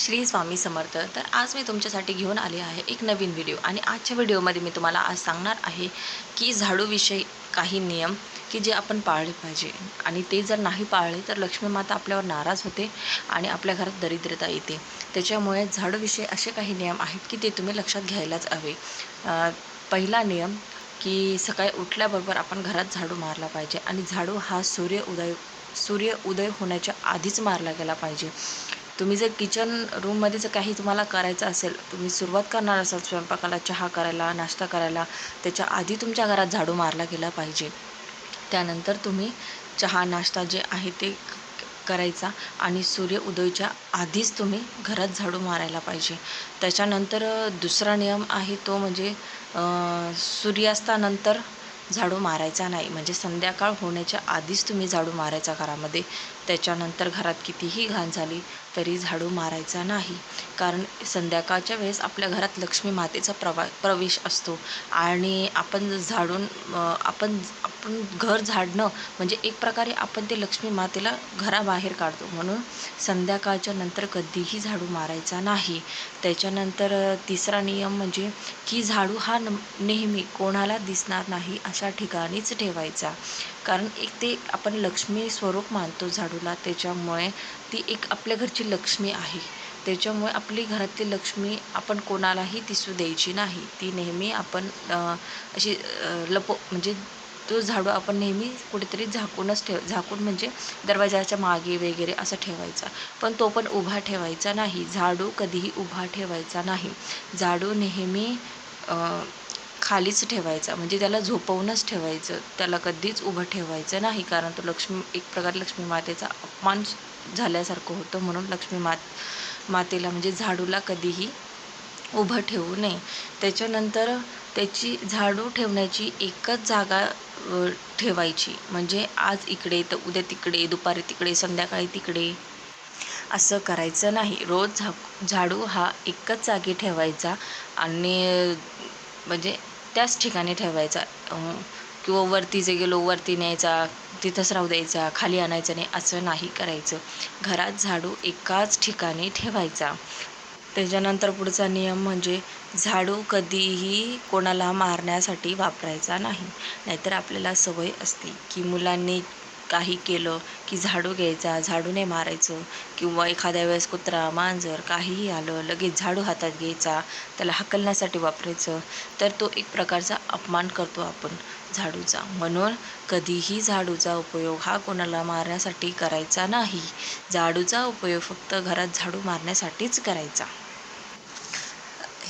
श्री स्वामी समर्थ. तर आज मी तुमच्यासाठी घेऊन आले आहे एक नवीन व्हिडिओ आणि आजच्या व्हिडिओमध्ये मी तुम्हाला आज सांगणार आहे की झाडूविषयी काही नियम की जे आपण पाळले पाहिजे. आणि ते जर नाही पाळले तर लक्ष्मी माता आपल्यावर नाराज होते आणि आपल्या घरात दरिद्रता येते. त्याच्यामुळे झाडूविषयी असे काही नियम आहेत की ते तुम्ही लक्षात घ्यायलाच हवे. पहिला नियम की सकाळी उठल्याबरोबर आपण घरात झाडू मारला पाहिजे. आणि झाडू हा सूर्य उदय सूर्य उदय होण्याच्या आधीच मारला गेला पाहिजे. तुम्ही जर किचन रूममध्ये जर काही तुम्हाला करायचं असेल तुम्ही सुरुवात करणार असाल स्वयंपाकाला चहा करायला नाश्ता करायला त्याच्या आधी तुमच्या घरात झाडू मारला गेला पाहिजे. त्यानंतर तुम्ही चहा नाश्ता जे आहे ते करायचा आणि सूर्य उदयच्या आधीच तुम्ही घरात झाडू मारायला पाहिजे. त्याच्यानंतर दुसरा नियम आहे तो म्हणजे सूर्यास्तानंतर झाडू मारायचा नाही. म्हणजे संध्याकाळ होण्याच्या आधीच तुम्ही झाडू मारायचा घरामध्ये. त्याच्यानंतर घरात कितीही घाण झाली तरी झाडू मारायचा नाही. कारण संध्याकाळच्या वेळेस आपल्या घरात लक्ष्मी मातेचा प्रवा प्रवेश असतो. आणि आपण झाडून आपण आपण घर झाडणं म्हणजे एक प्रकारे आपण ते लक्ष्मी मातेला घराबाहेर काढतो. म्हणून संध्याकाळच्या नंतर कधीही झाडू मारायचा नाही. त्याच्यानंतर तिसरा नियम म्हणजे की झाडू हा न नेहमी कोणाला दिसणार नाही अशा ठिकाणीच ठेवायचा. कारण एक ते आपण लक्ष्मी स्वरूप मानतो झाडूला. त्याच्यामुळे ती एक आपल्या घरची लक्ष्मी आहे. त्याच्यामुळे आपली घरातली लक्ष्मी आपण कोणालाही दिसू द्यायची नाही. ती नेहमी आपण अशी लपो म्हणजे तो झाडू आपण नेहमी कुठेतरी झाकूनच ठेव झाकून म्हणजे दरवाजाच्या मागे वगैरे असं ठेवायचा. पण तो पण उभा ठेवायचा नाही. झाडू कधीही उभा ठेवायचा नाही. झाडू नेहमी खालीच ठेवायचा. म्हणजे त्याला झोपवूनच ठेवायचं. त्याला कधीच उभं ठेवायचं नाही. कारण तो लक्ष्मी एक प्रकारे लक्ष्मी मातेचा अपमान झाल्यासारखं होतं. म्हणून लक्ष्मी मात मातेला म्हणजे झाडूला कधीही उभं ठेवू नये. त्याच्यानंतर त्याची झाडू ठेवण्याची एकच जागा ठेवायची. म्हणजे आज इकडे तर उद्या तिकडे दुपारी तिकडे संध्याकाळी तिकडे. असं करायचं नाही. रोज झा झाडू हा एकच जागी ठेवायचा आणि म्हणजे त्याच ठिकाणी ठेवायचा. किंवा वरती जे गेलो वरती न्यायचा तिथंच राहू द्यायचा खाली आणायचा नाही असं नाही करायचं. घरात झाडू एकाच ठिकाणी ठेवायचा. त्याच्यानंतर पुढचा नियम म्हणजे झाडू कधीही कोणाला मारण्यासाठी वापरायचा नाही. नाहीतर आपल्याला सवय असते की मुलांनी काही केलं की झाडू घ्यायचा झाडूने मारायचं. किंवा एखाद्या वेळेस कुत्रा मांजर काहीही आलं लगेच झाडू हातात घ्यायचा त्याला हकलण्यासाठी वापरायचं तर तो एक प्रकारचा अपमान करतो आपण झाडूचा. म्हणून कधीही झाडूचा उपयोग हा कोणाला मारण्यासाठी करायचा नाही. झाडूचा उपयोग फक्त घरात झाडू मारण्यासाठीच करायचा.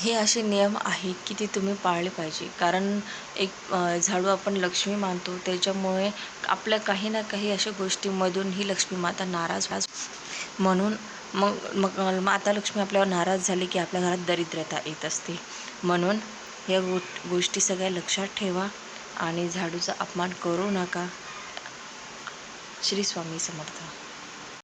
हे असे नियम आहेत की ते तुम्ही पाळले पाहिजे. कारण एक झाडू आपण लक्ष्मी मानतो. त्याच्यामुळे आपल्या काही ना काही अशा गोष्टींमधून ही लक्ष्मी माता नाराज म्हणून मग मग माता लक्ष्मी आपल्यावर नाराज झाली की आपल्या घरात दरिद्रता येत असते. म्हणून या गो गोष्टी सगळ्या लक्षात ठेवा आणि झाडूचा अपमान करू नका. श्री स्वामी समर्थ.